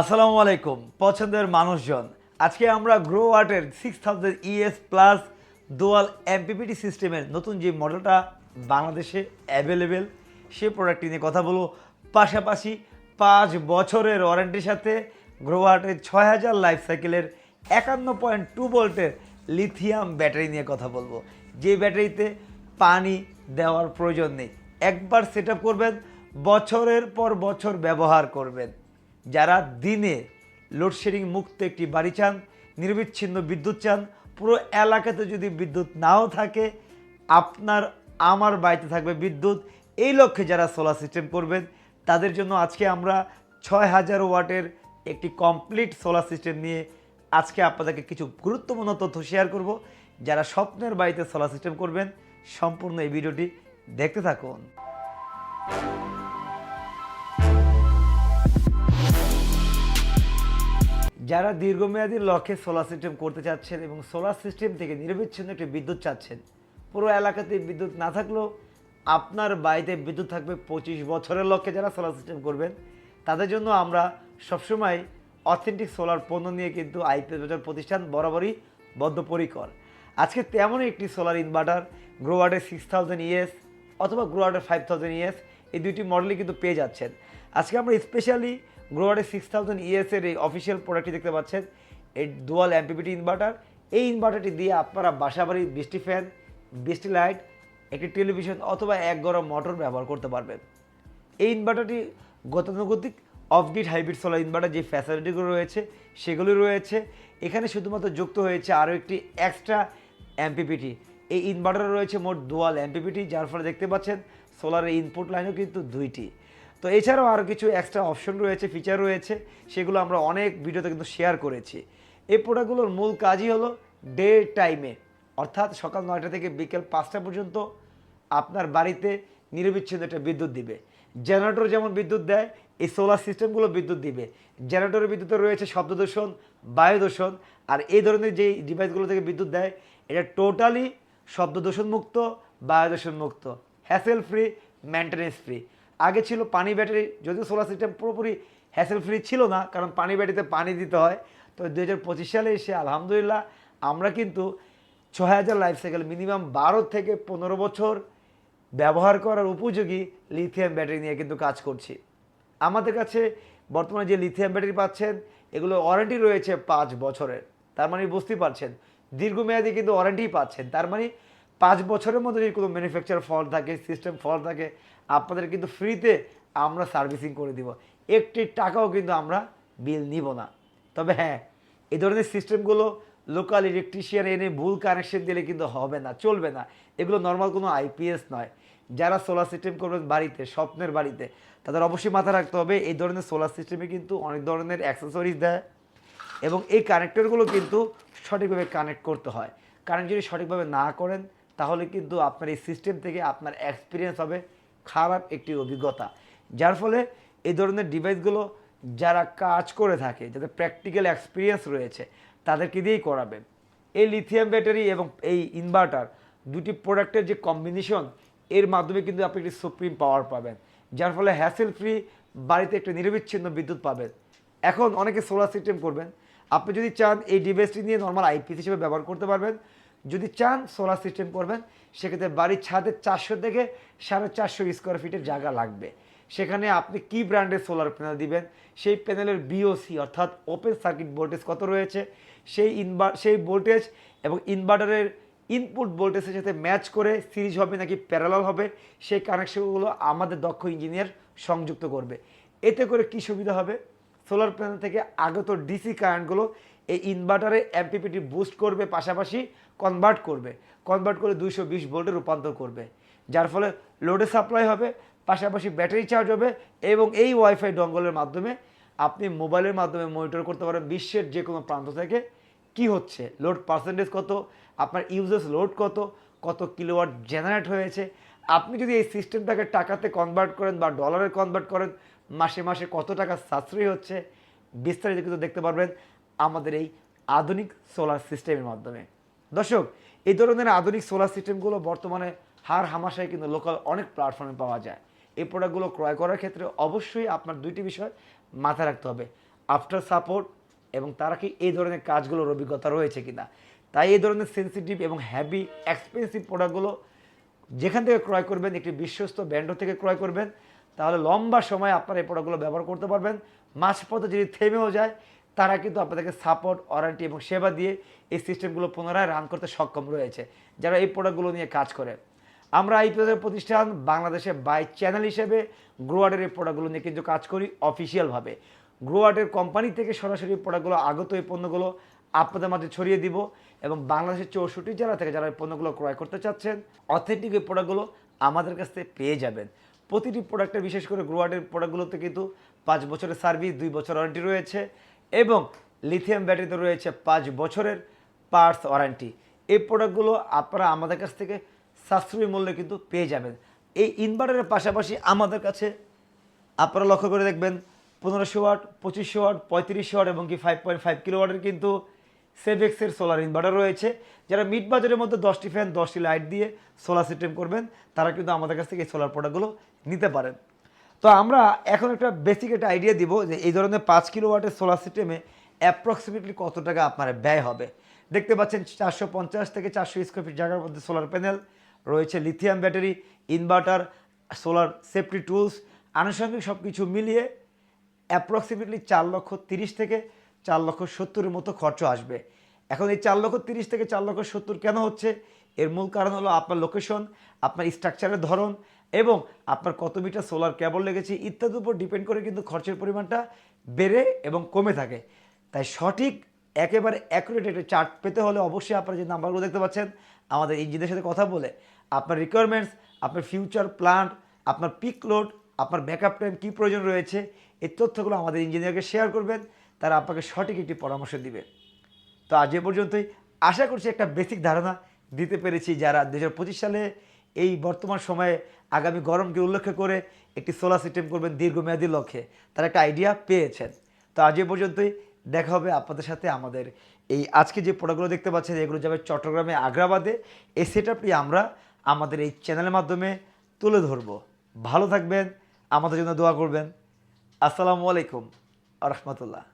আসসালামু আলাইকুম, পছন্দের মানুষজন। আজকে আমরা গ্রো আর্টের six thousand ES plus dual MPPT সিস্টেমের নতুন যে মডেলটা বাংলাদেশে অ্যাভেলেবেল সে প্রোডাক্টটি নিয়ে কথা বলব। পাশাপাশি পাঁচ বছরের ওয়ারেন্টির সাথে গ্রো আর্টের ছয় হাজার লাইফ সাইকেলের একান্ন পয়েন্ট টু ভোল্টের লিথিয়াম ব্যাটারি নিয়ে কথা বলব। যে ব্যাটারিতে পানি দেওয়ার প্রয়োজন নেই। একবার সেট করবেন, বছরের পর বছর ব্যবহার করবেন। যারা দিনে লোডশেডিং মুক্ত একটি বাড়ি চান, নিরবিচ্ছিন্ন বিদ্যুৎ চান, পুরো এলাকাতে যদি বিদ্যুৎ নাও থাকে, আপনার, আমার বাড়িতে থাকবে বিদ্যুৎ। এই লক্ষ্যে যারা সোলার সিস্টেম করবেন, তাদের জন্য আজকে আমরা ছয় হাজার ওয়াটের একটি কমপ্লিট সোলার সিস্টেম নিয়ে আজকে আপনাদেরকে কিছু গুরুত্বপূর্ণ তথ্য শেয়ার করব। যারা স্বপ্নের বাড়িতে সোলার সিস্টেম করবেন, সম্পূর্ণ এই ভিডিওটি দেখতে থাকুন। যারা দীর্ঘমেয়াদী লক্ষ্যে সোলার সিস্টেম করতে চাচ্ছেন এবং সোলার সিস্টেম থেকে নিরবিচ্ছিন্ন একটি বিদ্যুৎ চাচ্ছেন, পুরো এলাকাতে বিদ্যুৎ না থাকলেও আপনার বাড়িতে বিদ্যুৎ থাকবে পঁচিশ বছরের লক্ষ্যে যারা সোলার সিস্টেম করবেন, তাদের জন্য আমরা সবসময় অথেন্টিক সোলার পণ্য নিয়ে কিন্তু আইপিএস বাজার প্রতিষ্ঠান বরাবরই বদ্ধপরিকর। আজকে তেমনই একটি সোলার ইনভার্টার গ্রোয়ার্ডের সিক্স থাউজেন্ড ইএস অথবা গ্রোয়ার্ডের ফাইভ থাউজেন্ড ইএস এই দুইটি মডেলই কিন্তু পেয়ে যাচ্ছেন। আজকে আমরা স্পেশালি গ্রোয়ার্ডের সিক্স থাউজেন্ড ইএসের এই অফিসিয়াল প্রোডাক্টটি দেখতে পাচ্ছেন। এই ডুয়াল এমপিপিটি ইনভার্টার এই ইনভার্টারটি দিয়ে আপনারা বাসাবাড়ির বৃষ্টি ফ্যান বৃষ্টি লাইট একটি টেলিভিশন অথবা এক গরম মোটর ব্যবহার করতে পারবেন। এই ইনভার্টারটি গতানুগতিক off grid hybrid solar inverter যে ফ্যাসিলিটিগুলো রয়েছে, সেগুলি রয়েছে। এখানে শুধুমাত্র যুক্ত হয়েছে আরও একটি এক্সট্রা এমপিপিটি এই ইনভার্টারে রয়েছে মোট দোয়াল এমপিপিটি যার ফলে দেখতে পাচ্ছেন সোলারের ইনপুট লাইনও কিন্তু দুইটি। তো এছাড়াও আরও কিছু এক্সট্রা অপশন রয়েছে ফিচার রয়েছে, সেগুলো আমরা অনেক ভিডিওতে কিন্তু শেয়ার করেছি। এই প্রোডাক্টগুলোর মূল কাজই হলো ডে টাইমে অর্থাৎ সকাল নয়টা থেকে বিকেল পাঁচটা পর্যন্ত আপনার বাড়িতে নিরবিচ্ছিন্ন একটা বিদ্যুৎ দিবে। জেনারেটর যেমন বিদ্যুৎ দেয়, এই সোলার সিস্টেমগুলো বিদ্যুৎ দিবে। জেনারেটরের বিদ্যুতে রয়েছে শব্দ দূষণ, বায়ু দূষণ, আর এই ধরনের যেই ডিভাইসগুলো থেকে বিদ্যুৎ দেয়, এটা টোটালি শব্দ দূষণ মুক্ত বায়ু দূষণমুক্ত। হ্যাসেল ফ্রি মেনটেনেন্স ফ্রি আগে ছিল পানি ব্যাটারি, যদিও সোলার সিস্টেম পুরোপুরি হ্যাসেল ফ্রি ছিল না, কারণ পানি ব্যাটারিতে পানি দিতে হয়। তো দু হাজার পঁচিশ সালে এসে আলহামদুলিল্লাহ আমরা কিন্তু ছয় হাজার লাইফ সাইকেল মিনিমাম বারো থেকে পনেরো বছর ব্যবহার করার উপযোগী লিথিয়াম ব্যাটারি নিয়ে কিন্তু কাজ করছি। আমাদের কাছে বর্তমানে যে লিথিয়াম ব্যাটারি পাচ্ছেন, এগুলো ওয়ারেন্টি রয়েছে পাঁচ বছরের। তার মানে বুঝতেই পারছেন, দীর্ঘমেয়াদী কিন্তু ওয়ারেন্টি পাচ্ছেন। তার মানে পাঁচ বছরের মধ্যে যদি কোনো ম্যানুফ্যাকচার ফল থাকে সিস্টেম ফল থাকে আপনাদের কিন্তু ফ্রিতে আমরা সার্ভিসিং করে দিব। একটি টাকাও কিন্তু আমরা বিল নিব না। তবে হ্যাঁ এই ধরনের সিস্টেমগুলো লোকাল ইলেকট্রিশিয়ান এনে ভুল কানেকশন দিলে কিন্তু হবে না, চলবে না। এগুলো নর্মাল কোনো আইপিএস নয়। যারা সোলার সিস্টেম করবেন বাড়িতে, স্বপ্নের বাড়িতে, তাদের অবশ্যই মাথা রাখতে হবে, এই ধরনের সোলার সিস্টেমে কিন্তু অনেক ধরনের অ্যাক্সেসরিজ দেয় এবং এই কানেক্টরগুলো কিন্তু সঠিকভাবে কানেক্ট করতে হয়। কারেন্ট যদি সঠিকভাবে না করেন, তাহলে কিন্তু আপনার এই সিস্টেম থেকে আপনার এক্সপিরিয়েন্স হবে খারাপ একটি অভিজ্ঞতা। যার ফলে এই ধরনের ডিভাইসগুলো যারা কাজ করে থাকে, যাদের প্র্যাকটিক্যাল এক্সপিরিয়েন্স রয়েছে, তাদেরকে দিয়েই করাবেন। এই লিথিয়াম ব্যাটারি এবং এই ইনভার্টার দুটি প্রোডাক্টের যে কম্বিনেশন, এর মাধ্যমে কিন্তু আপনি একটি সুপ্রিম পাওয়ার পাবেন। যার ফলে হ্যাসেল ফ্রি বাড়িতে একটা নিরবিচ্ছিন্ন বিদ্যুৎ পাবেন। এখন অনেকে সোলার সিস্টেম করবেন। আপনি যদি চান এই ডিভাইসটি নিয়ে নর্মাল আইপিএস হিসেবে ব্যবহার করতে পারবেন যদি চান সোলার সিস্টেম করবেন, সেক্ষেত্রে বাড়ির ছাদে চারশো থেকে সাড়ে চারশো স্কোয়ার ফিটের জায়গা লাগবে। সেখানে আপনি কি ব্র্যান্ডের সোলার প্যানেল দিবেন, সেই প্যানেলের বিওসি অর্থাৎ ওপেন সার্কিট ভোল্টেজ কত রয়েছে, সেই ইনভার সেই ভোল্টেজ এবং ইনভার্টারের ইনপুট ভোল্টেজের সাথে ম্যাচ করে সিরিজ হবে নাকি প্যারালাল হবে, সেই কানেকশনগুলো আমাদের দক্ষ ইঞ্জিনিয়ার সংযুক্ত করবে। এতে করে কি সুবিধা হবে? সোলার প্যানেল থেকে আগত ডিসি কারেন্টগুলো এই ইনভার্টারে এমপিপিটি বুস্ট করবে পাশাপাশি কনভার্ট করবে। কনভার্ট করে দুইশো বিশ ভোল্টে রূপান্তর করবে। যার ফলে লোডে সাপ্লাই হবে, পাশাপাশি ব্যাটারি চার্জ হবে এবং এই ওয়াইফাই ডঙ্গলের মাধ্যমে আপনি মোবাইলের মাধ্যমে মনিটর করতে পারেন বিশ্বের যে কোনো প্রান্ত থেকে কি হচ্ছে লোড পার্সেন্টেজ কত, আপনার ইউজেস লোড কত কত কিলোওয়াট জেনারেট হয়েছে। আপনি যদি এই সিস্টেমটাকে টাকাতে কনভার্ট করেন বা ডলারে কনভার্ট করেন, মাসে মাসে কত টাকা সাশ্রয়ী হচ্ছে, বিস্তারিত কিন্তু দেখতে পারবেন আমাদের এই আধুনিক সোলার সিস্টেমের মাধ্যমে। দর্শক, এই ধরনের আধুনিক সোলার সিস্টেমগুলো বর্তমানে হার হামাশায় কিন্তু লোকাল অনেক প্ল্যাটফর্মে পাওয়া যায়। এই প্রোডাক্টগুলো ক্রয় করার ক্ষেত্রে অবশ্যই আপনার দুইটি বিষয় মাথায় রাখতে হবে। আফটার সাপোর্ট এবং তারা কি এই ধরনের কাজগুলোর অভিজ্ঞতা রয়েছে কিনা? তাই এই ধরনের সেন্সিটিভ এবং হ্যাভি এক্সপেন্সিভ প্রোডাক্টগুলো যেখান থেকে ক্রয় করবেন, একটি বিশ্বস্ত ব্র্যান্ড থেকে ক্রয় করবেন, তাহলে লম্বা সময় আপনারা এই প্রোডাক্টগুলো ব্যবহার করতে পারবেন। মাঝপথে যদি থেমেও যায় তারা কিন্তু আপনাদেরকে সাপোর্ট ওয়ারেন্টি এবং সেবা দিয়ে এই সিস্টেমগুলো পুনরায় রান করতে সক্ষম রয়েছে, যারা এই প্রোডাক্টগুলো নিয়ে কাজ করে। আমরা আইপিএলের প্রতিষ্ঠান বাংলাদেশে বাই চ্যানেল হিসেবে গ্রোয়ার্ডের এই প্রোডাক্টগুলো নিয়ে কিন্তু কাজ করি অফিসিয়ালভাবে গ্রোয়ার্ডের কোম্পানি থেকে সরাসরি প্রোডাক্টগুলো আগত এই পণ্যগুলো আপনাদের মাঝে ছড়িয়ে দিব এবং বাংলাদেশের চৌষট্টি জেলা থেকে যারা এই পণ্যগুলো ক্রয় করতে চাচ্ছেন অথেন্টিক এই প্রোডাক্টগুলো আমাদের কাছ থেকে পেয়ে যাবেন। প্রতিটি প্রোডাক্টের বিশেষ করে গ্রোয়ার্ডের প্রোডাক্টগুলোতে কিন্তু পাঁচ বছরের সার্ভিস দুই বছর ওয়ারেন্টি রয়েছে। এবং লিথিয়াম ব্যাটারিতে রয়েছে পাঁচ বছরের পার্টস ওয়ারেন্টি এই প্রোডাক্টগুলো আপনারা আমাদের কাছ থেকে সাশ্রয়ী মূল্যে কিন্তু পেয়ে যাবেন। এই ইনভার্টারের পাশাপাশি আমাদের কাছে আপনারা লক্ষ্য করে দেখবেন, পনেরোশো ওয়াট, পঁচিশশো ওয়াট, পঁয়ত্রিশশো ওয়াট এবং কি ফাইভ পয়েন্ট ফাইভ কিলো ওয়াটের কিন্তু সেভেক্সের সোলার ইনভার্টার রয়েছে। যারা মিড বাজারের মধ্যে দশটি ফ্যান দশটি লাইট দিয়ে সোলার সিস্টেম করবেন, তারা কিন্তু আমাদের কাছ থেকে এই সোলার প্রোডাক্টগুলো নিতে পারেন। তো আমরা এখন একটা বেসিক একটা আইডিয়া দিব যে এই ধরনের পাঁচ কিলো ওয়াটের সোলার সিস্টেমে অ্যাপ্রক্সিমেটলি কত টাকা আপনার ব্যয় হবে। দেখতে পাচ্ছেন চারশো পঞ্চাশ থেকে চারশো স্কোয়ার ফিট জায়গার মধ্যে সোলার প্যানেল রয়েছে lithium battery inverter solar safety tools আনুষঙ্গিক সব কিছু মিলিয়ে অ্যাপ্রক্সিমেটলি চার লক্ষ তিরিশ থেকে চার লক্ষ সত্তরের মতো খরচ আসবে। এখন এই চার লক্ষ তিরিশ থেকে চার লক্ষ সত্তর কেন হচ্ছে? এর মূল কারণ হলো আপনার লোকেশন আপনার স্ট্রাকচারের ধরন এবং আপনার কত মিটার সোলার কেবল লেগেছে ইত্যাদির উপর ডিপেন্ড করে কিন্তু খরচের পরিমাণটা বেড়ে এবং কমে থাকে। তাই সঠিক, একেবারে অ্যাকুরেট একটা চার্ট পেতে হলে অবশ্যই আপনারা যে নাম্বারগুলো দেখতে পাচ্ছেন, আমাদের ইঞ্জিনের সাথে কথা বলে আপনার রিকোয়ারমেন্টস আপনার ফিউচার প্ল্যান আপনার পিক লোড আপনার ব্যাকআপ টাইম কী প্রয়োজন রয়েছে, এই তথ্যগুলো আমাদের ইঞ্জিনিয়ারকে শেয়ার করবেন, তারা আপনাকে সঠিক একটি পরামর্শ দিবে। তো আজ এ পর্যন্তই। আশা করছি একটা বেসিক ধারণা দিতে পেরেছি যারা দু হাজার পঁচিশ সালে এই বর্তমান সময়ে আগামী গরমকে উল্লেখ করে একটি সোলার সিস্টেম করবেন দীর্ঘমেয়াদী লক্ষ্যে। তারা একটা আইডিয়া পেয়েছেন। তো আজ এ পর্যন্তই। দেখা হবে আপনাদের সাথে আমাদের এই আজকে যে প্রোডাক্টগুলো দেখতে পাচ্ছেন, এগুলো যাবে চট্টগ্রামে আগ্রাবাদে। এই সেট আমরা আমাদের এই চ্যানেলের মাধ্যমে তুলে ধরবো। ভালো থাকবেন, আমাদের জন্য দোয়া করবেন। আসসালামু আলাইকুম রহমতুল্লাহ।